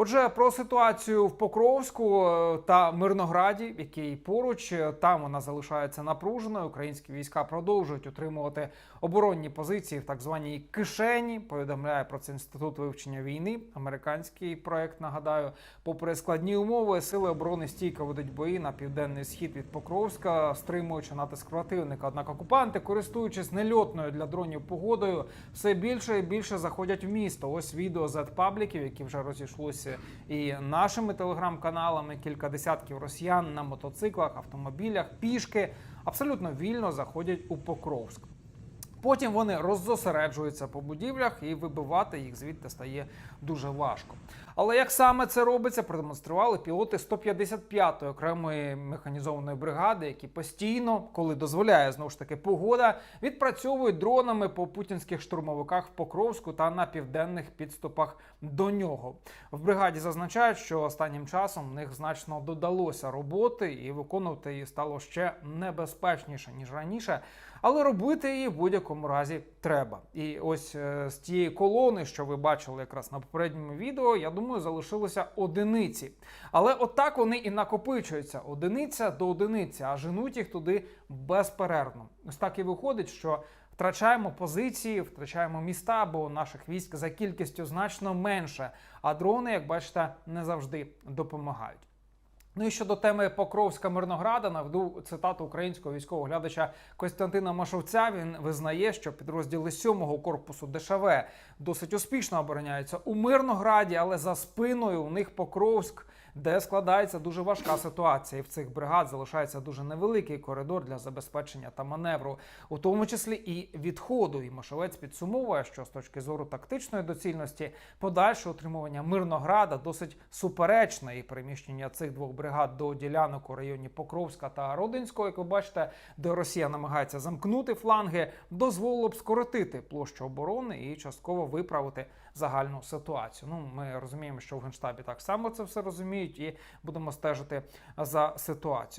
Отже, про ситуацію в Покровську е, та Мирнограді, який поруч Е, там вона залишається напруженою. Українські війська продовжують утримувати оборонні позиції в так званій кишені. Повідомляє про це інститут вивчення війни. Американський проект нагадаю, попри складні умови, сили оборони стійко ведуть бої на південний схід від Покровська, стримуючи натиск противника. Однак окупанти, користуючись нельотною для дронів погодою, все більше і більше заходять в місто. Ось відео Z-пабліків, які вже розійшлося і нашими телеграм-каналами. Кілька десятків росіян на мотоциклах, автомобілях, пішки абсолютно вільно заходять у Покровськ. Потім вони роззосереджуються по будівлях і вибивати їх звідти стає дуже важко. Але як саме це робиться, продемонстрували пілоти 155-ї окремої механізованої бригади, які постійно, коли дозволяє знову ж таки погода, відпрацьовують дронами по путінських штурмовиках в Покровську та на південних підступах до нього. В бригаді зазначають, що останнім часом в них значно додалося роботи, і виконувати її стало ще небезпечніше ніж раніше. Але робити її в будь-якому разі треба. І ось е, з тієї колони, що ви бачили якраз на попередньому відео, я думаю, залишилося одиниці. Але отак вони і накопичуються одиниця до одиниці, а женуть їх туди безперервно. Ось так і виходить, що втрачаємо позиції, втрачаємо міста, бо наших військ за кількістю значно менше. А дрони, як бачите, не завжди допомагають. Ну і щодо теми Покровська Мирнограда, наведу цитату українського військового глядача Костянтина Машовця. Він визнає, що підрозділи 7-го корпусу ДШВ досить успішно обороняються у Мирнограді, але за спиною у них Покровськ, де складається дуже важка ситуація. І в цих бригад залишається дуже невеликий коридор для забезпечення та маневру, у тому числі і відходу. І Машовець підсумовує, що з точки зору тактичної доцільності подальше утримування Мирнограда досить суперечне і переміщення цих двох бригад до ділянок у районі Покровська та Родинського, як ви бачите, де Росія намагається замкнути фланги, дозволило б скоротити площу оборони і частково виправити загальну ситуацію. Ну, ми розуміємо, що в генштабі так само це все розуміють, і будемо стежити за ситуацією.